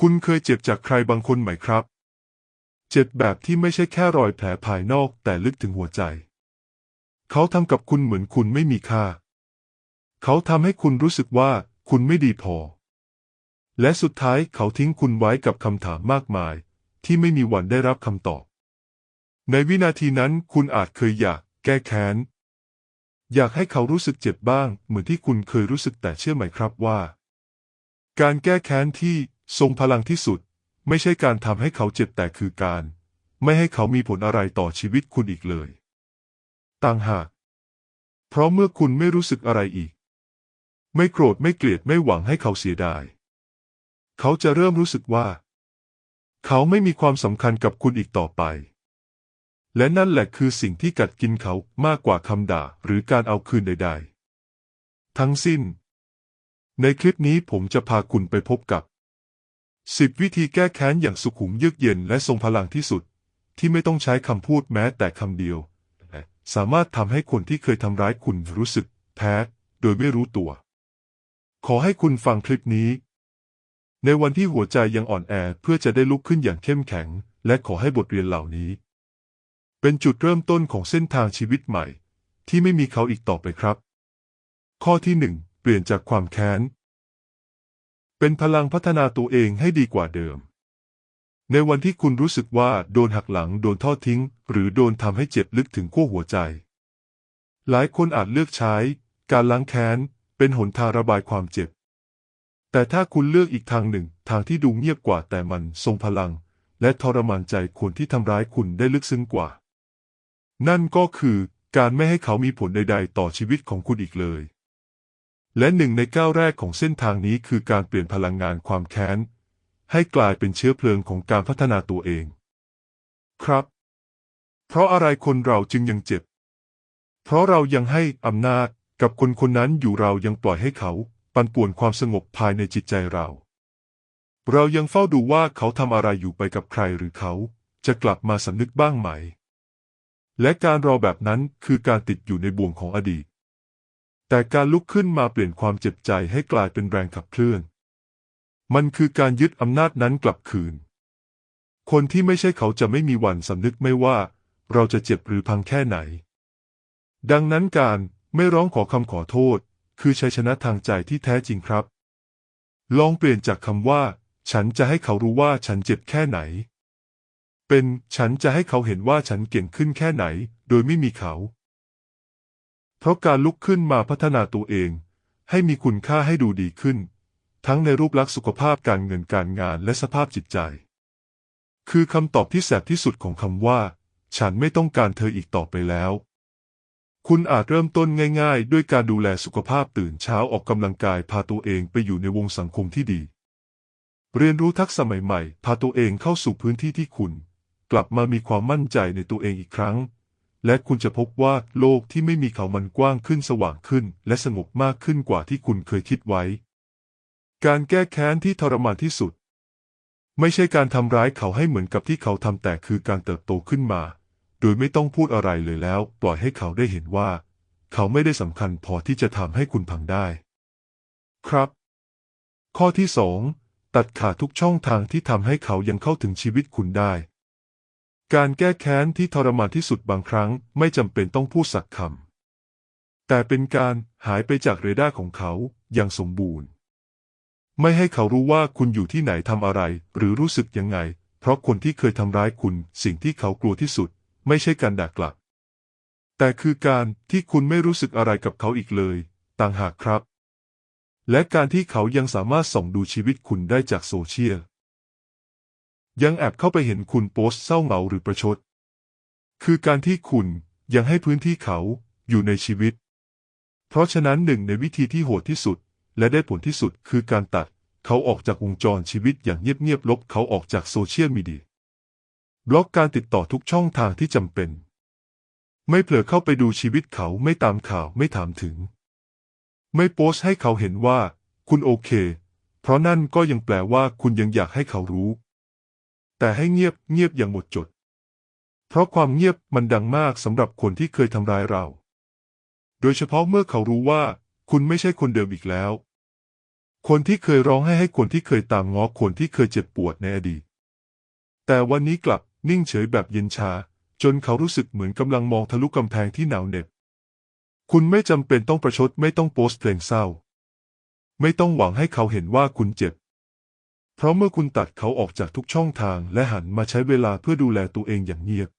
คุณเคยเจ็บจากใครบางคนไหมครับ เจ็บแบบที่ไม่ใช่แค่รอยแผลภายนอกแต่ลึกถึงหัวใจ เขาทำกับคุณเหมือนคุณไม่มีค่า เขาทำให้คุณรู้สึกว่าคุณไม่ดีพอ และสุดท้ายเขาทิ้งคุณไว้กับคำถามมากมาย ที่ไม่มีวันได้รับคำตอบ ในวินาทีนั้นคุณอาจเคยอยาก แก้แค้น อยากให้เขารู้สึกเจ็บบ้าง เหมือนที่คุณเคยรู้สึกแต่เชื่อไหมครับว่า การแก้แค้นที่ ทรงพลังที่สุด ไม่ใช่การทำให้เขาเจ็บแต่คือการ ไม่ให้เขามีผลอะไรต่อชีวิตคุณอีกเลย ต่างหาก เพราะเมื่อคุณไม่รู้สึกอะไรอีก ไม่โกรธไม่เกลียดไม่หวังให้เขาเสียดาย เขาจะเริ่มรู้สึกว่า เขาไม่มีความสำคัญกับคุณอีกต่อไป และนั่นแหละคือสิ่งที่กัดกินเขามากกว่าคำด่าหรือการเอาคืนใด ๆ ทั้งสิ้น ในคลิปนี้ผมจะพาคุณไปพบกับ 10วิธีแก้แค้นอย่างสุขุมเยือกเย็นและทรงพลังที่สุด ที่ไม่ต้องใช้คำพูดแม้แต่คำเดียว สามารถทำให้คนที่เคยทำร้ายคุณรู้สึก แพ้ โดยไม่รู้ตัว ขอให้คุณฟังคลิปนี้ ในวันที่หัวใจยังอ่อนแอเพื่อจะได้ลุกขึ้นอย่างเข้มแข็ง และขอให้บทเรียนเหล่านี้ เป็นจุดเริ่มต้นของเส้นทางชีวิตใหม่ ที่ไม่มีเขาอีกต่อไปครับ ข้อที่หนึ่งเปลี่ยนจากความแค้น เป็นพลังพัฒนาตัวเองให้ดีกว่าเดิม ในวันที่คุณรู้สึกว่าโดนหักหลังโดนทอดทิ้ง หรือโดนทำให้เจ็บลึกถึงขั้วหัวใจ หลายคนอาจเลือกใช้ การล้างแค้น เป็นหนทางระบายความเจ็บ แต่ถ้าคุณเลือกอีกทางหนึ่ง ทางที่ดูเงียบกว่าแต่มันทรงพลัง และทรมานใจคนที่ทำร้ายคุณได้ลึกซึ้งกว่า นั่นก็คือการไม่ให้เขามีผลใด ๆ ต่อชีวิตของคุณอีกเลย และหนึ่งในก้าวแรกของเส้นทางนี้คือการเปลี่ยนพลังงานความแค้น ให้กลายเป็นเชื้อเพลิงของการพัฒนาตัวเอง ครับ เพราะอะไรคนเราจึงยังเจ็บ เพราะเรายังให้อำนาจกับคนคนนั้นอยู่เรายังปล่อยให้เขา ปั่นป่วนความสงบภายในจิตใจเรา เรายังเฝ้าดูว่าเขาทำอะไรอยู่ไปกับใครหรือเขา จะกลับมาสำนึกบ้างไหม และการรอแบบนั้นคือการติดอยู่ในบ่วงของอดีต แต่การลุกขึ้นมาเปลี่ยนความเจ็บใจให้กลายเป็นแรงขับเคลื่อน มันคือการยึดอำนาจนั้นกลับคืน คนที่ไม่ใช่เขาจะไม่มีวันสำนึกไม่ว่า เราจะเจ็บหรือพังแค่ไหน ดังนั้นการไม่ร้องขอคำขอโทษ คือชัยชนะทางใจที่แท้จริงครับ ลองเปลี่ยนจากคำว่า ฉันจะให้เขารู้ว่าฉันเจ็บแค่ไหน เป็นฉันจะให้เขาเห็นว่าฉันเก่งขึ้นแค่ไหน โดยไม่มีเขา เพราะการลุกขึ้นมาพัฒนาตัวเอง ให้มีคุณค่าให้ดูดีขึ้น ทั้งในรูปลักษณ์สุขภาพการเงินการงานและสภาพจิตใจ คือคำตอบที่แสบที่สุดของคำว่า ฉันไม่ต้องการเธออีกต่อไปแล้ว คุณอาจเริ่มต้นง่าย ๆ ด้วยการดูแลสุขภาพตื่นเช้าออกกำลังกายพาตัวเองไปอยู่ในวงสังคมที่ดี เรียนรู้ทักษะใหม่ๆพาตัวเองเข้าสู่พื้นที่ที่คุณ กลับมามีความมั่นใจในตัวเองอีกครั้ง และคุณจะพบว่าโลกที่ไม่มีเขามันกว้างขึ้นสว่างขึ้น และสงบมากขึ้นกว่าที่คุณเคยคิดไว้ การแก้แค้นที่ทรมานที่สุด ไม่ใช่การทำร้ายเขาให้เหมือนกับที่เขาทำแต่คือการเติบโตขึ้นมา โดยไม่ต้องพูดอะไรเลยแล้ว ปล่อยให้เขาได้เห็นว่า เขาไม่ได้สำคัญพอที่จะทำให้คุณพังได้ ครับ ข้อที่สองตัดขาดทุกช่องทางที่ทำให้เขายังเข้าถึงชีวิตคุณได้ การแก้แค้นที่ทรมานที่สุดบางครั้งไม่จำเป็นต้องพูดสักคำ แต่เป็นการหายไปจากเรดาร์ของเขาอย่างสมบูรณ์ ไม่ให้เขารู้ว่าคุณอยู่ที่ไหนทำอะไร หรือรู้สึกยังไง เพราะคนที่เคยทำร้ายคุณสิ่งที่เขากลัวที่สุด ไม่ใช่การด่ากลับ แต่คือการที่คุณไม่รู้สึกอะไรกับเขาอีกเลย ต่างหากครับ และการที่เขายังสามารถส่องดูชีวิตคุณได้จากโซเชียล ยังแอบเข้าไปเห็นคุณโพสเศร้าเหงาหรือประชด คือการที่คุณยังให้พื้นที่เขาอยู่ในชีวิต เพราะฉะนั้นหนึ่งในวิธีที่โหดที่สุด และได้ผลที่สุดคือการตัดเขาออกจากวงจรชีวิตอย่างเงียบๆลบเขาออกจากโซเชียลมีเดียบล็อกการติดต่อทุกช่องทางที่จำเป็น ไม่เผลอเข้าไปดูชีวิตเขาไม่ตามข่าวไม่ถามถึง ไม่โพสให้เขาเห็นว่า คุณโอเค เพราะนั่นก็ยังแปลว่าคุณยังอยากให้เขารู้ แต่ให้เงียบเงียบอย่างหมดจด เพราะความเงียบมันดังมากสำหรับคนที่เคยทำร้ายเรา โดยเฉพาะเมื่อเขารู้ว่า คุณไม่ใช่คนเดิมอีกแล้ว คนที่เคยร้องให้ให้คนที่เคยตามง้อคนที่เคยเจ็บปวดในอดีต แต่วันนี้กลับนิ่งเฉยแบบเย็นชา จนเขารู้สึกเหมือนกำลังมองทะลุกำแพงที่หนาวเหน็บ คุณไม่จำเป็นต้องประชดไม่ต้องโพสต์เพลงเศร้า ไม่ต้องหวังให้เขาเห็นว่าคุณเจ็บ เพราะเมื่อคุณตัดเขาออกจากทุกช่องทางและหันมาใช้เวลาเพื่อดูแลตัวเองอย่างเงียบ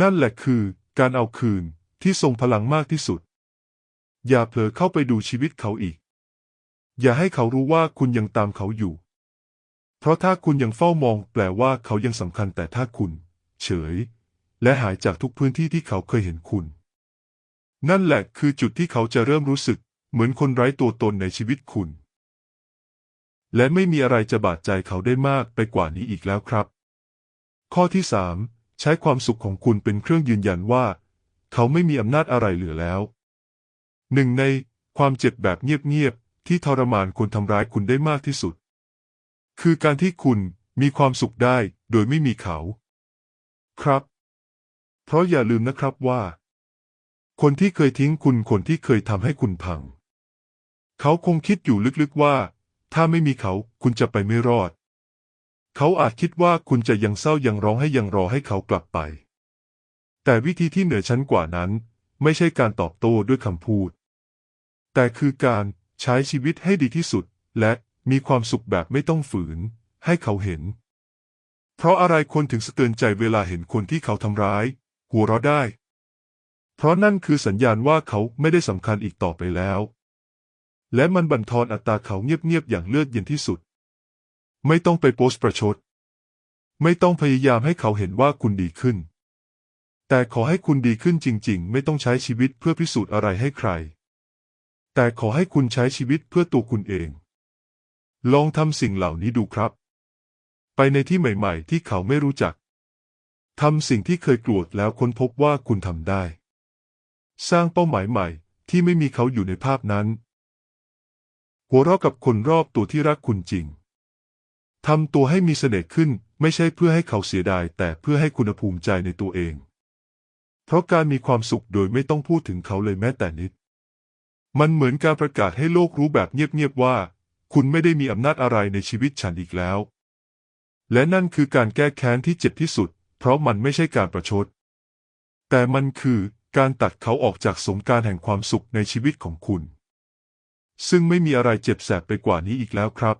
นั่นแหละคือการเอาคืนที่ทรงพลังมากที่สุด อย่าเผลอเข้าไปดูชีวิตเขาอีก อย่าให้เขารู้ว่าคุณยังตามเขาอยู่ เพราะถ้าคุณยังเฝ้ามองแปลว่าเขายังสำคัญแต่ถ้าคุณ เฉย และหายจากทุกพื้นที่ที่เขาเคยเห็นคุณ นั่นแหละคือจุดที่เขาจะเริ่มรู้สึกเหมือนคนไร้ตัวตนในชีวิตคุณ และไม่มีอะไรจะบาดใจเขาได้มากไปกว่านี้อีกแล้วครับ ข้อที่สามใช้ความสุขของคุณเป็นเครื่องยืนยันว่า เขาไม่มีอำนาจอะไรเหลือแล้วหนึ่งในความเจ็บแบบเงียบๆที่ทรมานคนทำร้ายคุณได้มากที่สุด คือการที่คุณมีความสุขได้โดยไม่มีเขา ครับ เพราะอย่าลืมนะครับว่า คนที่เคยทิ้งคุณคนที่เคยทำให้คุณพัง เขาคงคิดอยู่ลึกๆว่า ถ้าไม่มีเขาคุณจะไปไม่รอด เขาอาจคิดว่าคุณจะยังเศร้ายังร้องให้ยังรอให้เขากลับไป แต่วิธีที่เหนือชั้นกว่านั้น ไม่ใช่การตอบโต้ด้วยคำพูด แต่คือการใช้ชีวิตให้ดีที่สุด และมีความสุขแบบไม่ต้องฝืน ให้เขาเห็น เพราะอะไรคนถึงสะเตือนใจเวลาเห็นคนที่เขาทำร้าย หัวเราะได้ เพราะนั่นคือสัญญาณว่าเขาไม่ได้สำคัญอีกต่อไปแล้ว และมันบั่นทอนอัตราเขาเงียบๆอย่างเลือดเย็นที่สุด ไม่ต้องไปโพสต์ประชด ไม่ต้องพยายามให้เขาเห็นว่าคุณดีขึ้น แต่ขอให้คุณดีขึ้นจริง ๆ ไม่ต้องใช้ชีวิตเพื่อพิสูจน์อะไรให้ใคร แต่ขอให้คุณใช้ชีวิตเพื่อตัวคุณเอง ลองทำสิ่งเหล่านี้ดูครับ ไปในที่ใหม่ ๆ ที่เขาไม่รู้จักทำสิ่งที่เคยกลัวแล้วค้นพบว่าคุณทำได้ สร้างเป้าหมายใหม่ที่ไม่มีเขาอยู่ในภาพนั้น หัวเราะกับคนรอบตัวที่รักคุณจริงทำตัวให้มีเสน่ห์ขึ้นไม่ใช่เพื่อให้เขาเสียดาย แต่เพื่อให้คุณภูมิใจในตัวเอง เพราะการมีความสุขโดยไม่ต้องพูดถึงเขาเลยแม้แต่นิด มันเหมือนการประกาศให้โลกรู้แบบเงียบๆว่า คุณไม่ได้มีอำนาจอะไรในชีวิตฉันอีกแล้ว และนั่นคือการแก้แค้นที่เจ็บที่สุด เพราะมันไม่ใช่การประชด แต่มันคือการตัดเขาออกจากสงการแห่งความสุขในชีวิตของคุณ ซึ่งไม่มีอะไรเจ็บแสบไปกว่านี้อีกแล้วครับ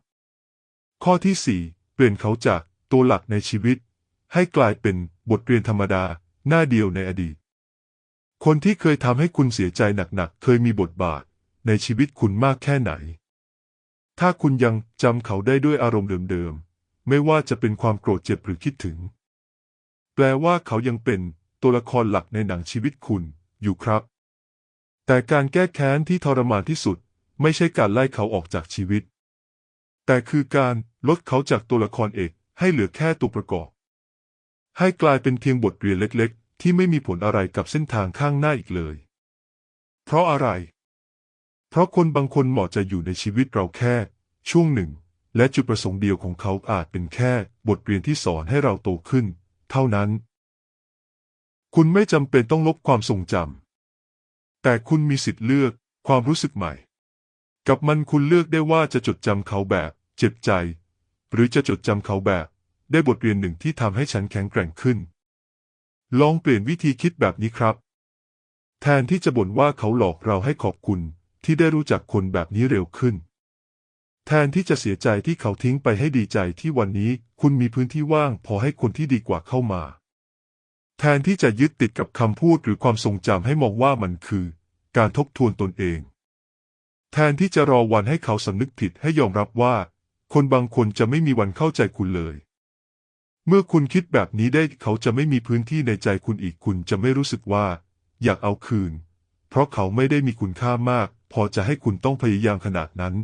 ข้อที่สี่เปลี่ยนเขาจากตัวหลักในชีวิต ให้กลายเป็นบทเรียนธรรมดาหน้าเดียวในอดีต คนที่เคยทำให้คุณเสียใจหนักๆ เคยมีบทบาทในชีวิตคุณมากแค่ไหน ถ้าคุณยังจำเขาได้ด้วยอารมณ์เดิมๆ ไม่ว่าจะเป็นความโกรธเจ็บหรือคิดถึง แปลว่าเขายังเป็นตัวละครหลักในหนังชีวิตคุณอยู่ครับ แต่การแก้แค้นที่ทรมานที่สุด ไม่ใช่การไล่เขาออกจากชีวิต แต่คือการลดเขาจากตัวละครเอกให้เหลือแค่ตัวประกอบ ให้กลายเป็นเพียงบทเรียนเล็ก ๆ ที่ไม่มีผลอะไรกับเส้นทางข้างหน้าอีกเลย เพราะอะไร เพราะคนบางคนเหมาะจะอยู่ในชีวิตเราแค่ ช่วงหนึ่ง และจุดประสงค์เดียวของเขาอาจเป็นแค่ บทเรียนที่สอนให้เราโตขึ้น เท่านั้น คุณไม่จำเป็นต้องลบความทรงจำแต่คุณมีสิทธิ์เลือกความรู้สึกใหม่ กับมันคุณเลือกได้ว่าจะจดจำเขาแบบ เจ็บใจ หรือจะจดจำเขาแบบ ได้บทเรียนหนึ่งที่ทำให้ฉันแข็งแกร่งขึ้น ลองเปลี่ยนวิธีคิดแบบนี้ครับ แทนที่จะบ่นว่าเขาหลอกเราให้ขอบคุณที่ได้รู้จักคนแบบนี้เร็วขึ้น แทนที่จะเสียใจที่เขาทิ้งไปให้ดีใจที่วันนี้คุณมีพื้นที่ว่างพอให้คนที่ดีกว่าเข้ามา แทนที่จะยึดติดกับคำพูดหรือความทรงจำให้มองว่ามันคือ การทบทวนตนเอง แทนที่จะรอวันให้เขาสำนึกผิดให้ยอมรับว่า คนบางคนจะไม่มีวันเข้าใจคุณเลย เมื่อคุณคิดแบบนี้ได้เขาจะไม่มีพื้นที่ในใจคุณอีกคุณจะไม่รู้สึกว่า อยากเอาคืน เพราะเขาไม่ได้มีคุณค่ามาก พอจะให้คุณต้องพยายามขนาดนั้น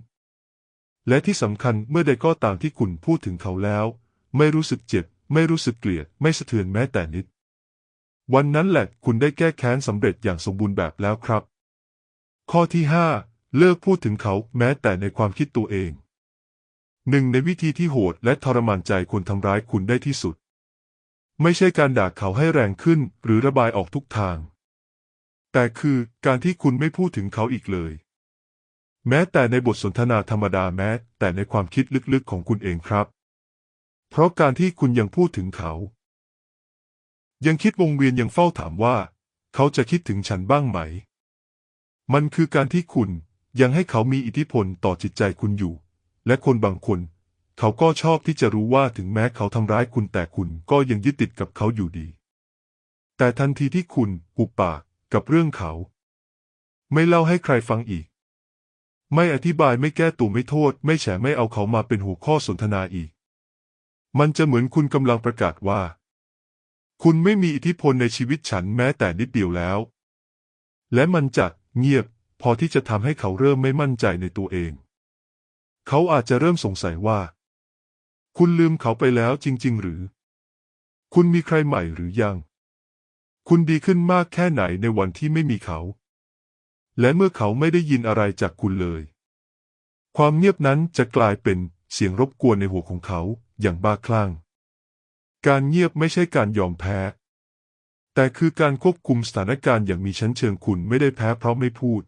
และที่สำคัญเมื่อใดก็ตามที่คุณพูดถึงเขาแล้ว ไม่รู้สึกเจ็บ ไม่รู้สึกเกลียด ไม่สะเทือนแม้แต่นิด วันนั้นแหละคุณได้แก้แค้นสำเร็จอย่างสมบูรณ์แบบแล้วครับ ข้อที่ห้า เลิกพูดถึงเขาแม้แต่ในความคิดตัวเอง หนึ่งในวิธีที่โหดและทรมานใจคนทำร้ายคุณได้ที่สุด ไม่ใช่การด่าเขาให้แรงขึ้นหรือระบายออกทุกทาง แต่คือการที่คุณไม่พูดถึงเขาอีกเลย แม้แต่ในบทสนทนาธรรมดาแม้ แต่ในความคิดลึกๆของคุณเองครับ เพราะการที่คุณยังพูดถึงเขา ยังคิดวงเวียนยังเฝ้าถามว่า เขาจะคิดถึงฉันบ้างไหม มันคือการที่คุณ ยังให้เขามีอิทธิพลต่อจิตใจคุณอยู่ และคนบางคน เขาก็ชอบที่จะรู้ว่าถึงแม้เขาทำร้ายคุณแต่คุณก็ยังยึดติดกับเขาอยู่ดี แต่ทันทีที่คุณหุบปากกับเรื่องเขา ไม่เล่าให้ใครฟังอีก ไม่อธิบายไม่แก้ตัวไม่โทษ ไม่แฉไม่เอาเขามาเป็นหัวข้อสนทนาอีก มันจะเหมือนคุณกำลังประกาศว่า คุณไม่มีอิทธิพลในชีวิตฉันแม้แต่นิดเดียวแล้ว และมันจะเงียบ พอที่จะทำให้เขาเริ่มไม่มั่นใจในตัวเอง เขาอาจจะเริ่มสงสัยว่า คุณลืมเขาไปแล้วจริง ๆ หรือ คุณมีใครใหม่หรือยัง คุณดีขึ้นมากแค่ไหนในวันที่ไม่มีเขา และเมื่อเขาไม่ได้ยินอะไรจากคุณเลย ความเงียบนั้นจะกลายเป็นเสียงรบกวนในหัวของเขาอย่างบ้าคลั่ง การเงียบไม่ใช่การยอมแพ้ แต่คือการควบคุมสถานการณ์อย่างมีชั้นเชิงคุณไม่ได้แพ้เพราะไม่พูด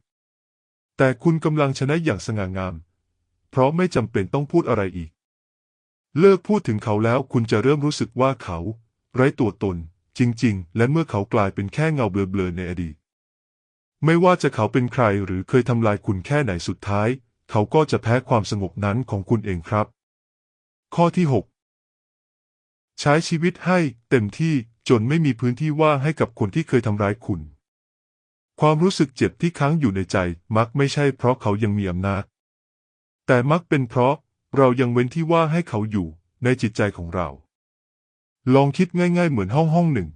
แต่คุณกำลังชนะอย่างสง่างาม เพราะไม่จำเป็นต้องพูดอะไรอีก เลิกพูดถึงเขาแล้วคุณจะเริ่มรู้สึกว่าเขา ไร้ตัวตน จริง ๆ และเมื่อเขากลายเป็นแค่เงาเบลอๆในอดีต ไม่ว่าจะเขาเป็นใครหรือเคยทำลายคุณแค่ไหนสุดท้าย เขาก็จะแพ้ความสงบนั้นของคุณเองครับ ข้อที่ 6 ใช้ชีวิตให้เต็มที่จนไม่มีพื้นที่ว่างให้กับคนที่เคยทำร้ายคุณ ความรู้สึกเจ็บที่ค้างอยู่ในใจมักไม่ใช่เพราะเขายังมีอำนาจ แต่มักเป็นเพราะเรายังเว้นที่ว่างให้เขาอยู่ในจิตใจของเรา ลองคิดง่าย ๆ เหมือนห้องห้องหนึ่ง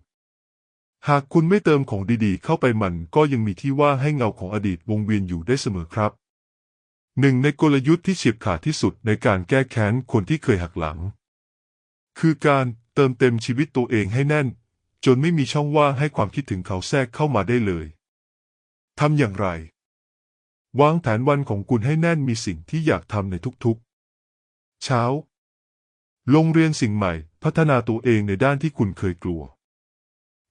หากคุณไม่เติมของดีๆ เข้าไปมันก็ยังมีที่ว่างให้เงาของอดีตวงเวียนอยู่ได้เสมอครับ หนึ่งในกลยุทธ์ที่เฉียบขาดที่สุดในการแก้แค้นคนที่เคยหักหลัง คือการเติมเต็มชีวิตตัวเองให้แน่น จนไม่มีช่องว่างให้ความคิดถึงเขาแทรกเข้ามาได้เลย ทำอย่างไร วางแผนวันของคุณให้แน่นมีสิ่งที่อยากทำในทุกๆ เช้า ลงเรียนสิ่งใหม่ พัฒนาตัวเองในด้านที่คุณเคยกลัว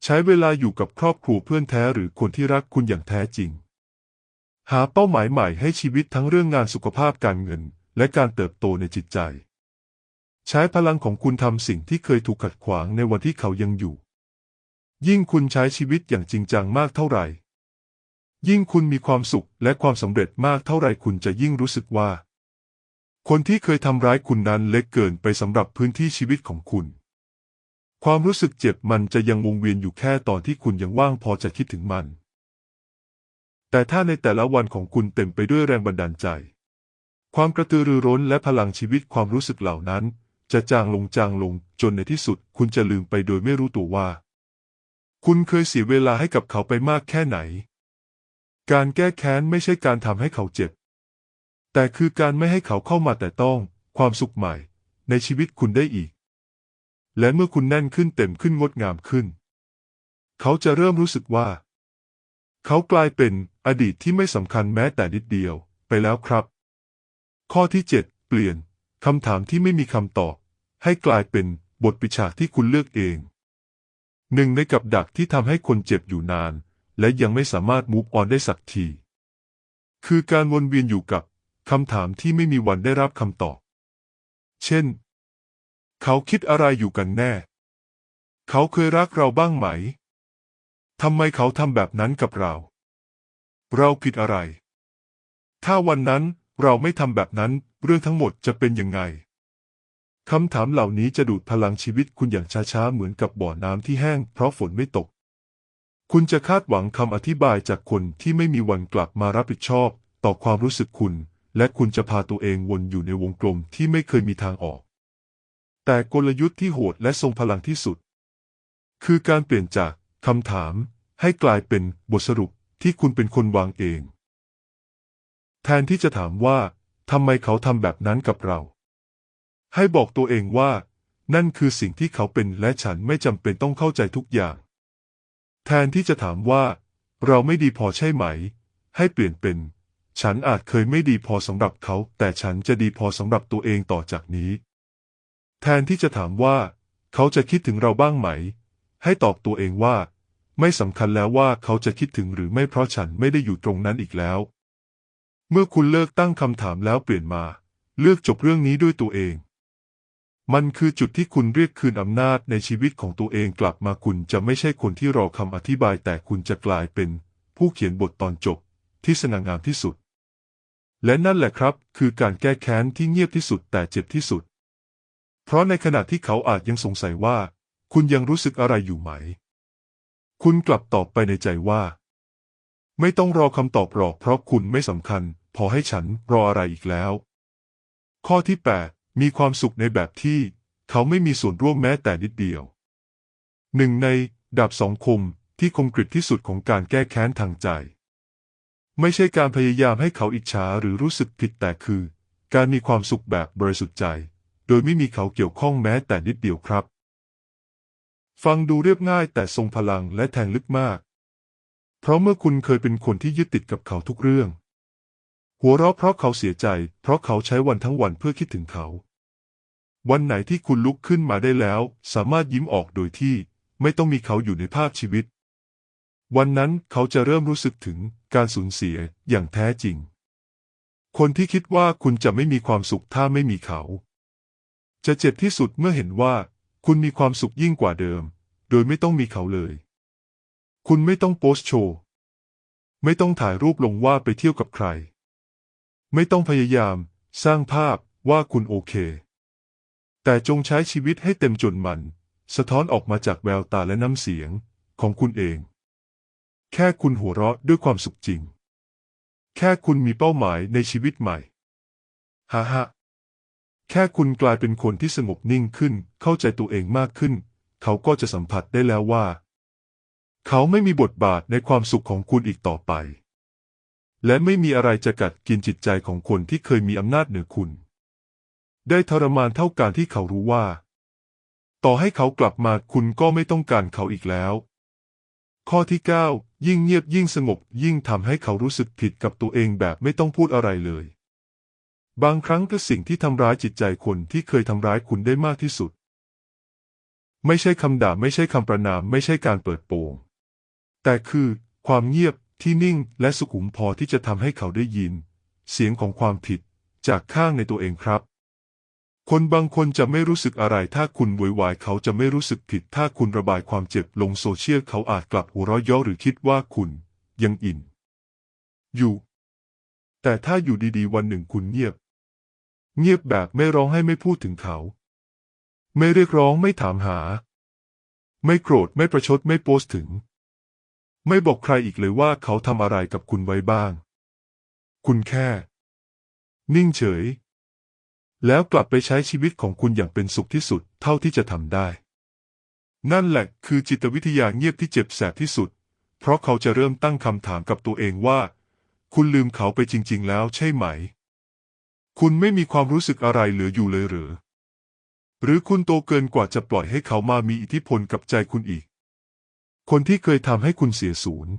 ใช้เวลาอยู่กับครอบครัวเพื่อนแท้หรือคนที่รักคุณอย่างแท้จริง หาเป้าหมายใหม่ให้ชีวิตทั้งเรื่องงานสุขภาพการเงิน และการเติบโตในจิตใจ ใช้พลังของคุณทำสิ่งที่เคยถูกขัดขวางในวันที่เขายังอยู่ ยิ่งคุณใช้ชีวิตอย่างจริงจังมากเท่าไหร่ ยิ่งคุณมีความสุขและความสำเร็จมากเท่าไรคุณจะยิ่งรู้สึกว่า คนที่เคยทำร้ายคุณนั้นเล็กเกินไปสำหรับพื้นที่ชีวิตของคุณ ความรู้สึกเจ็บมันจะยังวงเวียนอยู่แค่ตอนที่คุณยังว่างพอจะคิดถึงมัน แต่ถ้าในแต่ละวันของคุณเต็มไปด้วยแรงบันดาลใจ ความกระตือรือร้นและพลังชีวิตความรู้สึกเหล่านั้น จะจางลงจางลงจนในที่สุดคุณจะลืมไปโดยไม่รู้ตัวว่า คุณเคยเสียเวลาให้กับเขาไปมากแค่ไหน การแก้แค้นไม่ใช่การทำให้เขาเจ็บ แต่คือการไม่ให้เขาเข้ามาแต่ต้องความสุขใหม่ ในชีวิตคุณได้อีก และเมื่อคุณแน่นขึ้นเต็มขึ้นงดงามขึ้น เขาจะเริ่มรู้สึกว่า เขากลายเป็นอดีตที่ไม่สำคัญแม้แต่นิดเดียวไปแล้วครับ ข้อที่ 7 เปลี่ยนคำถามที่ไม่มีคำตอบ ให้กลายเป็นบทปิชาที่คุณเลือกเอง หนึ่งในกับดักที่ทำให้คนเจ็บอยู่นาน และยังไม่สามารถมูฟออนได้สักที คือการวนเวียนอยู่กับคำถามที่ไม่มีวันได้รับคำตอบ เช่น เขาคิดอะไรอยู่กันแน่ เขาเคยรักเราบ้างไหม ทำไมเขาทำแบบนั้นกับเรา เราผิดอะไร ถ้าวันนั้นเราไม่ทำแบบนั้นเรื่องทั้งหมดจะเป็นยังไงคำถามเหล่านี้จะดูดพลังชีวิตคุณอย่างช้าๆ เหมือนกับบ่อน้ำที่แห้งเพราะฝนไม่ตก คุณจะคาดหวังคำอธิบายจากคนที่ไม่มีวันกลับมารับผิดชอบ ต่อความรู้สึกคุณ และคุณจะพาตัวเองวนอยู่ในวงกลมที่ไม่เคยมีทางออก แต่กลยุทธ์ที่โหดและทรงพลังที่สุด คือการเปลี่ยนจากคำถาม ให้กลายเป็นบทสรุปที่คุณเป็นคนวางเอง แทนที่จะถามว่าทำไมเขาทำแบบนั้นกับเรา ให้บอกตัวเองว่า นั่นคือสิ่งที่เขาเป็นและฉันไม่จำเป็นต้องเข้าใจทุกอย่าง แทนที่จะถามว่า เราไม่ดีพอใช่ไหม ให้เปลี่ยนเป็น ฉันอาจเคยไม่ดีพอสำหรับเขา แต่ฉันจะดีพอสำหรับตัวเองต่อจากนี้ แทนที่จะถามว่า เขาจะคิดถึงเราบ้างไหม ให้ตอบตัวเองว่า ไม่สำคัญแล้วว่าเขาจะคิดถึงหรือไม่เพราะฉันไม่ได้อยู่ตรงนั้นอีกแล้ว เมื่อคุณเลิกตั้งคำถามแล้วเปลี่ยนมา เลือกจบเรื่องนี้ด้วยตัวเอง มันคือจุดที่คุณเรียกคืนอำนาจในชีวิตของตัวเองกลับมาคุณจะไม่ใช่คนที่รอคำอธิบายแต่คุณจะกลายเป็น ผู้เขียนบทตอนจบ ที่สง่างามที่สุด และนั่นแหละครับ คือการแก้แค้นที่เงียบที่สุดแต่เจ็บที่สุด เพราะในขณะที่เขาอาจยังสงสัยว่า คุณยังรู้สึกอะไรอยู่ไหม คุณกลับตอบไปในใจว่า ไม่ต้องรอคำตอบหรอกเพราะคุณไม่สำคัญ พอให้ฉันรออะไรอีกแล้ว ข้อที่ 8 มีความสุขในแบบที่เขาไม่มีส่วนร่วมแม้แต่นิดเดียว หนึ่งในดาบสองคมที่คมกริบที่สุดของการแก้แค้นทางใจ ไม่ใช่การพยายามให้เขาอิจฉาหรือรู้สึกผิดแต่คือ การมีความสุขแบบบริสุทธิ์ใจ โดยไม่มีเขาเกี่ยวข้องแม้แต่นิดเดียวครับ ฟังดูเรียบง่ายแต่ทรงพลังและแทงลึกมาก เพราะเมื่อคุณเคยเป็นคนที่ยึดติดกับเขาทุกเรื่อง หัวเราะเพราะเขาเสียใจ เพราะเขาใช้วันทั้งวันเพื่อคิดถึงเขา วันไหนที่คุณลุกขึ้นมาได้แล้ว สามารถยิ้มออกโดยที่ไม่ต้องมีเขาอยู่ในภาพชีวิต วันนั้นเขาจะเริ่มรู้สึกถึงการสูญเสียอย่างแท้จริง คนที่คิดว่าคุณจะไม่มีความสุขถ้าไม่มีเขา จะเจ็บที่สุดเมื่อเห็นว่า คุณมีความสุขยิ่งกว่าเดิม โดยไม่ต้องมีเขาเลย คุณไม่ต้องโพสต์โชว์ ไม่ต้องถ่ายรูปลงว่าไปเที่ยวกับใคร ไม่ต้องพยายาม สร้างภาพว่าคุณโอเค แต่จงใช้ชีวิตให้เต็มจนมัน สะท้อนออกมาจากแววตาและน้ำเสียงของคุณเอง แค่คุณหัวเราะด้วยความสุขจริง แค่คุณมีเป้าหมายในชีวิตใหม่ฮ่าฮ่าแค่คุณกลายเป็นคนที่สงบนิ่งขึ้น เข้าใจตัวเองมากขึ้น เขาก็จะสัมผัสได้แล้วว่า เขาไม่มีบทบาทในความสุขของคุณอีกต่อไป และไม่มีอะไรจะกัดกินจิตใจของคนที่เคยมีอำนาจเหนือคุณ ได้ทรมานเท่าการที่เขารู้ว่า ต่อให้เขากลับมาคุณก็ไม่ต้องการเขาอีกแล้ว ข้อที่ 9 ยิ่งเงียบยิ่งสงบยิ่งทำให้เขารู้สึกผิดกับตัวเองแบบไม่ต้องพูดอะไรเลย บางครั้งก็สิ่งที่ทำร้ายจิตใจคนที่เคยทำร้ายคุณได้มากที่สุด ไม่ใช่คำด่าไม่ใช่คำประนามไม่ใช่การเปิดโปง แต่คือความเงียบที่นิ่งและสุขุมพอที่จะทำให้เขาได้ยิน เสียงของความผิดจากข้างในตัวเองครับ คนบางคนจะไม่รู้สึกอะไรถ้าคุณโวยวายเขาจะไม่รู้สึกผิด ถ้าคุณระบายความเจ็บลงโซเชียลเขาอาจกลับหัวเราะเย่อหรือคิดว่าคุณยังอิน อยู่ แต่ถ้าอยู่ดีๆ วันหนึ่งคุณเงียบ เงียบแบบไม่ร้องให้ไม่พูดถึงเขา ไม่เรียกร้องไม่ถามหา ไม่โกรธไม่ประชดไม่โพสต์ถึง ไม่บอกใครอีกเลยว่าเขาทำอะไรกับคุณไว้บ้าง คุณแค่ นิ่งเฉย แล้วกลับไปใช้ชีวิตของคุณอย่างเป็นสุขที่สุดเท่าที่จะทำได้ นั่นแหละคือจิตวิทยาเงียบที่เจ็บแสบที่สุด เพราะเขาจะเริ่มตั้งคำถามกับตัวเองว่า คุณลืมเขาไปจริง ๆ แล้วใช่ไหม คุณไม่มีความรู้สึกอะไรเหลืออยู่เลยหรือ หรือคุณโตเกินกว่าจะปล่อยให้เขามามีอิทธิพลกับใจคุณอีก คนที่เคยทำให้คุณเสียศูนย์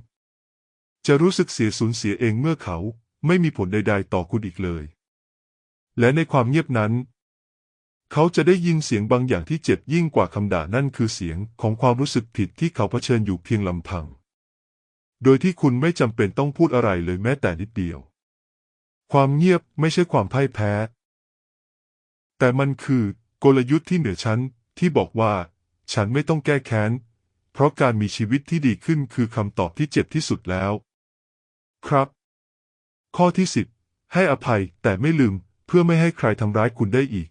จะรู้สึกเสียสูญเสียเองเมื่อเขาไม่มีผลใด ๆ ต่อคุณอีกเลย และในความเงียบนั้น เขาจะได้ยินเสียงบางอย่างที่เจ็บยิ่งกว่าคำด่านั่นคือเสียงของความรู้สึกผิดที่เขาเผชิญอยู่เพียงลำพัง โดยที่คุณไม่จำเป็นต้องพูดอะไรเลยแม้แต่นิดเดียว ความเงียบไม่ใช่ความพ่ายแพ้ แต่มันคือกลยุทธ์ที่เหนือชั้นที่บอกว่า ฉันไม่ต้องแก้แค้น เพราะการมีชีวิตที่ดีขึ้นคือคำตอบที่เจ็บที่สุดแล้ว ครับ ข้อที่สิบให้อภัยแต่ไม่ลืม เพื่อไม่ให้ใครทำร้ายคุณได้อีก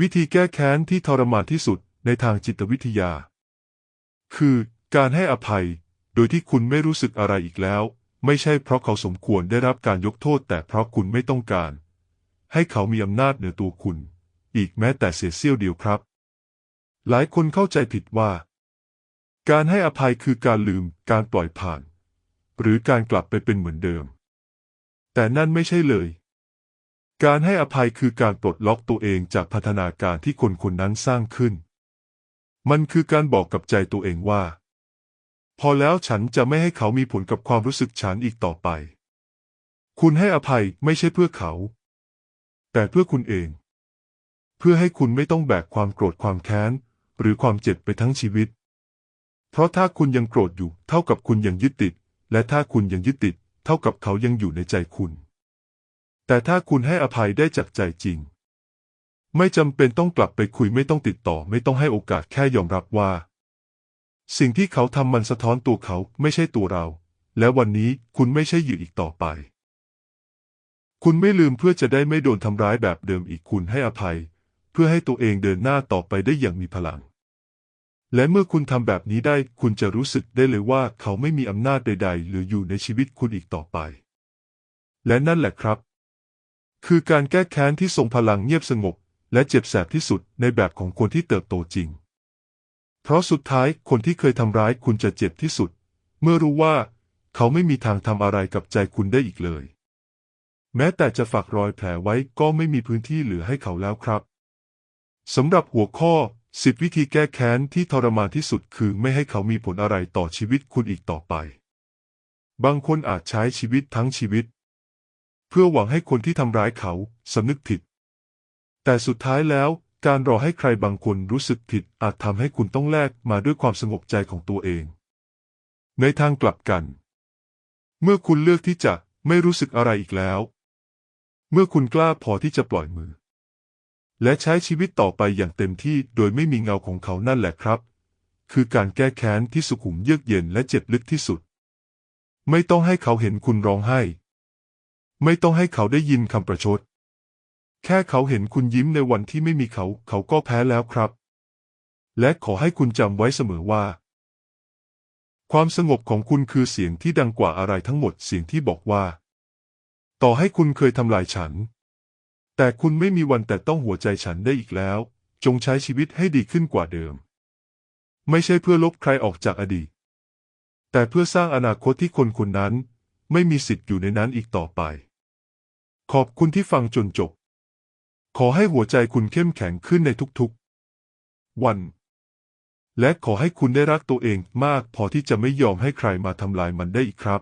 วิธีแก้แค้นที่ทรมานที่สุดในทางจิตวิทยา คือการให้อภัย โดยที่คุณไม่รู้สึกอะไรอีกแล้ว ไม่ใช่เพราะเขาสมควรได้รับการยกโทษ แต่เพราะคุณไม่ต้องการ ให้เขามีอำนาจเหนือตัวคุณ อีกแม้แต่เสียเสี้ยวเดียวครับ หลายคนเข้าใจผิดว่า การให้อภัยคือการลืม การปล่อยผ่าน หรือการกลับไปเป็นเหมือนเดิม แต่นั่นไม่ใช่เลย การให้อภัยคือการปลดล็อกตัวเองจากพัฒนาการที่คนคนนั้นสร้างขึ้น มันคือการบอกกับใจตัวเองว่า พอแล้วฉันจะไม่ให้เขามีผลกับความรู้สึกฉันอีกต่อไป คุณให้อภัยไม่ใช่เพื่อเขา แต่เพื่อคุณเอง เพื่อให้คุณไม่ต้องแบกความโกรธความแค้น หรือความเจ็บไปทั้งชีวิต เพราะถ้าคุณยังโกรธอยู่ เท่ากับคุณยังยึดติด และถ้าคุณยังยึดติด เท่ากับเขายังอยู่ในใจคุณ แต่ถ้าคุณให้อภัยได้จากใจจริง ไม่จำเป็นต้องกลับไปคุยไม่ต้องติดต่อไม่ต้องให้โอกาสแค่ยอมรับว่า สิ่งที่เขาทำมันสะท้อนตัวเขาไม่ใช่ตัวเรา และวันนี้คุณไม่ใช่เหยื่ออีกต่อไป คุณไม่ลืมเพื่อจะได้ไม่โดนทำร้ายแบบเดิมอีกคุณให้อภัย เพื่อให้ตัวเองเดินหน้าต่อไปได้อย่างมีพลัง และเมื่อคุณทำแบบนี้ได้คุณจะรู้สึกได้เลยว่าเขาไม่มีอำนาจใด ๆ หรืออยู่ในชีวิตคุณอีกต่อไป และนั่นแหละครับ คือการแก้แค้นที่ทรงพลังเงียบสงบ และเจ็บแสบที่สุดในแบบของคนที่เติบโตจริง เพราะสุดท้ายคนที่เคยทำร้ายคุณจะเจ็บที่สุด เมื่อรู้ว่า เขาไม่มีทางทำอะไรกับใจคุณได้อีกเลย แม้แต่จะฝากรอยแผลไว้ก็ไม่มีพื้นที่เหลือให้เขาแล้วครับสำหรับหัวข้อ10วิธีแก้แค้นที่ทรมานที่สุดคือไม่ให้เขามีผลอะไรต่อชีวิตคุณอีกต่อไป บางคนอาจใช้ชีวิตทั้งชีวิต เพื่อหวังให้คนที่ทำร้ายเขาสำนึกผิด แต่สุดท้ายแล้วการรอให้ใครบางคนรู้สึกผิดอาจทำให้คุณต้องแลกมาด้วยความสงบใจของตัวเอง ในทางกลับกัน เมื่อคุณเลือกที่จะไม่รู้สึกอะไรอีกแล้ว เมื่อคุณกล้าพอที่จะปล่อยมือ และใช้ชีวิตต่อไปอย่างเต็มที่โดยไม่มีเงาของเขานั่นแหละครับ คือการแก้แค้นที่สุขุมเยือกเย็นและเจ็บลึกที่สุด ไม่ต้องให้เขาเห็นคุณร้องไห้ ไม่ต้องให้เขาได้ยินคำประชด แค่เขาเห็นคุณยิ้มในวันที่ไม่มีเขา เขาก็แพ้แล้วครับ และขอให้คุณจำไว้เสมอว่า ความสงบของคุณคือเสียงที่ดังกว่าอะไรทั้งหมดเสียงที่บอกว่า ต่อให้คุณเคยทำลายฉัน แต่คุณไม่มีวันแต่ต้องหัวใจฉันได้อีกแล้ว จงใช้ชีวิตให้ดีขึ้นกว่าเดิม ไม่ใช่เพื่อลบใครออกจากอดีต แต่เพื่อสร้างอนาคตที่คนคนนั้น ไม่มีสิทธิ์อยู่ในนั้นอีกต่อไป ขอบคุณที่ฟังจนจบ ขอให้หัวใจคุณเข้มแข็งขึ้นในทุกๆ วัน และขอให้คุณได้รักตัวเองมากพอที่จะไม่ยอมให้ใครมาทำลายมันได้อีกครับ